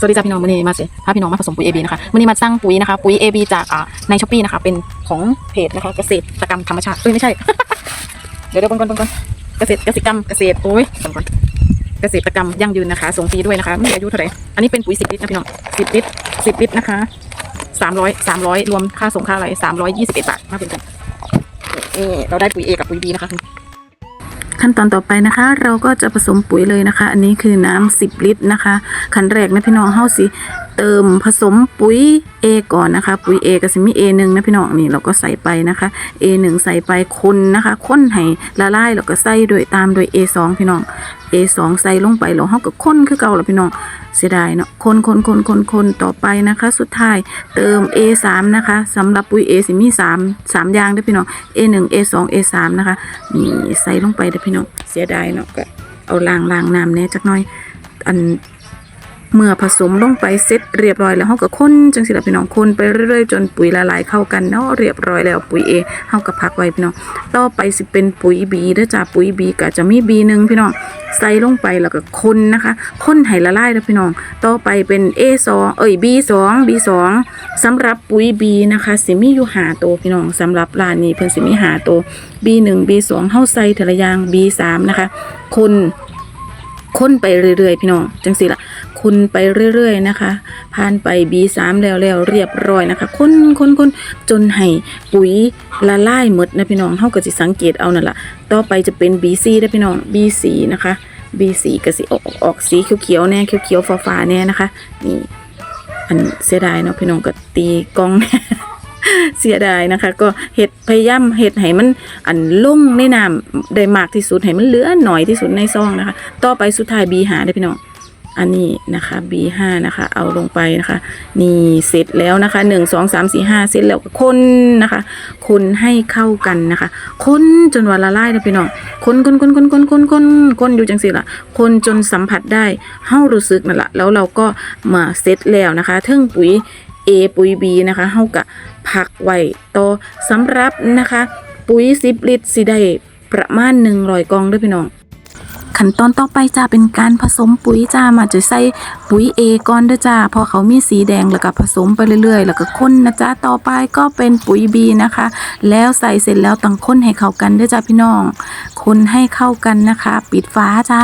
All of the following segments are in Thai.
สวัสดีจ้าพี่น้องวันนี้มาสิพาพี่น้องมาผสมปุ๋ย AB นะคะวันนี้มาสร้างปุ๋ยนะคะปุ๋ย AB จากอ่าในช้อปปี้นะคะเป็นของเพจนะคะเกษตรกรรมธรรมชาติเอ้ยไม่ใช่ เดี๋ยวเดี๋ยวบนก่อนบนก่อนเกษตรเกษตรกรรมเกษตรโอ้ยบนก่อนเกษตรกรรมยั่งยืนนะคะส่งฟรีด้วยนะคะไม่อายุเท่าไหร่อันนี้เป็นปุ๋ยสิบลิตรนะพี่น้องสิบลิตรสิบลิตรนะคะสามร้อยสามร้อยรวมค่าส่งค่าอะไรสามร้อยยี่สิบเอ็ดบาทมาเป็นกันนี่เราได้ปุ๋ย A กับปุ๋ย B นะคะ ขั้นตอนต่อไปนะคะ เราก็จะผสมปุ๋ยเลยนะคะ อันนี้คือน้ำ10 ลิตรนะคะ ขั้นแรกนะพี่น้องเฮาสิ เติมผสมปุ๋ย A ก่อนนะคะ ปุ๋ย A กับสิมี A หนึ่งนะพี่น้องนี่เราก็ใส่ไปนะคะ A หนึ่งใส่ไปคนนะคะค้นให้ละลายแล้วก็ใส่โดยตามโดย A สองพี่น้อง A สองใส่ลงไปแล้วเฮาก็ค้นคือเก่าแล้วพี่น้องเสียดายเนาะคนคนคนคนคนต่อไปนะคะ สุดท้ายเติม A สามนะคะสำหรับปุ๋ย A สิมีสามสามอย่างด้อพี่น้อง A หนึ่ง A สอง A สามนะคะนี่ใส่ลงไปด้อพี่น้องเสียดายเนาะก็เอาล้างล้างน้ำแหน่จักหน่อยอัน เมื่อผสมลงไปเสร็จเรียบร้อยแล้วเฮาก็คนจังสิล่ะพี่น้องคนไปเรื่อยๆ จนปุ๋ยละลายเข้ากันเนาะเรียบร้อยแล้วปุ๋ย A เฮาก็พักไว้พี่น้องต่อไปสิเป็นปุ๋ย B เด้อจ้าปุ๋ย B ก็จะมี B หนึ่งพี่น้องใส่ลงไปแล้วก็คนนะคะคนให้ละลายเด้อพี่น้อง ต่อไปเป็น A2 เอ้ย B2 B2 สำหรับปุ๋ย B นะคะสิมีอยู่หาโตพี่น้องสำหรับร้านนี้เพิ่นสิมีหาโต B1 B2 เฮาใส่แต่ละอย่าง B3 นะคะ คนคนไปเรื่อยๆ พี่น้อง จังสิล่ะ คนไปเรื่อยๆนะคะ ผ่านไป B3 แล้วแล้วเรียบร้อยนะคะคนคนคนจนให้ปุ๋ยละลายหมดนะพี่น้องเฮาก็สิสังเกตเอานั่นล่ะต่อไปจะเป็น B4 นะพี่น้อง B4 นะคะ B4 ก็สิออกออกสีเขียวๆแน่เขียวๆฟ้าๆแน่นะคะนี่อันเสียดายเนาะพี่น้องก็ตีกล้องเสียดายนะคะ ก็เห็ดพยายามเห็ดให้มันอันลุ่งในน้ำได้มากที่สุดให้มันเหลือหน่อยที่สุดในซองนะคะ ต่อไปสุดท้าย B5 ได้พี่น้อง อันนี้นะคะ B5 นะคะ เอาลงไปนะคะ นี่เสร็จแล้วนะคะหนึ่งสองสามสี่ห้าเสร็จแล้วคนนะคะ คนให้เข้ากันนะคะ คนจนว่าละลายนะพี่น้องคนคนคนคนคนคนคนคนอยู่จังสิละคนจนสัมผัสได้เฮารู้สึกนั่นแหละแล้วเราก็มาเสร็จแล้วนะคะเทิงปุ๋ย A ปุ๋ย B นะคะเฮากะพักไว้ต่อสำหรับนะคะ ปุ๋ย10ลิตรสิได้ประมาณ100กองด้วยพี่น้อง ขั้นตอนต่อไปจ้าเป็นการผสมปุ๋ยจ้ามาจะใส่ปุ๋ย A ก่อนเด้อจ้าพอเขามีสีแดงแล้วก็ผสมไปเรื่อยๆ แล้วก็คนนะจ้าต่อไปก็เป็นปุ๋ย B นะคะ แล้วใส่เสร็จแล้วต้องคนให้เข้ากันเด้อจ้าพี่น้องคนให้เข้ากันนะคะ ปิดฝาจ้า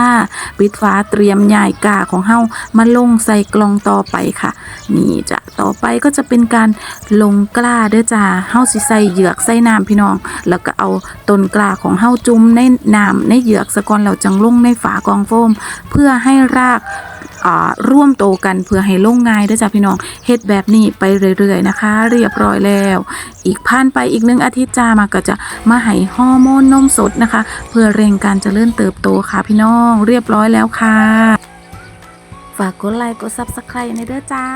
ปิดฝาเตรียมย่ายกาของเฮามาลงใส่กล่องต่อไปค่ะ นี่จ้ะต่อไปก็จะเป็นการลงกล้าเด้อจ้าเฮาสิใส่เหยือกใส่น้ำพี่น้อง แล้วก็เอาต้นกล้าของเฮาจุ่มในน้ำในเหยือกสะก่อนแล้วจังลงในฝากองโฟม เพื่อให้รากร่วมโตกันเพื่อให้ลงง่ายเด้อจ้าพี่น้องเฮ็ดแบบนี้ไปเรื่อยๆนะคะ เรียบร้อยแล้ว อีกผ่านไปอีกหนึ่งอาทิตย์จ้ามาก็จะมาให้ฮอร์โมนนมสดนะคะ เพื่อเร่งการเจริญเติบโตค่ะพี่น้องเรียบร้อยแล้วค่ะ ฝากกดไลค์กดซับสไครต์ในเด้อจ้า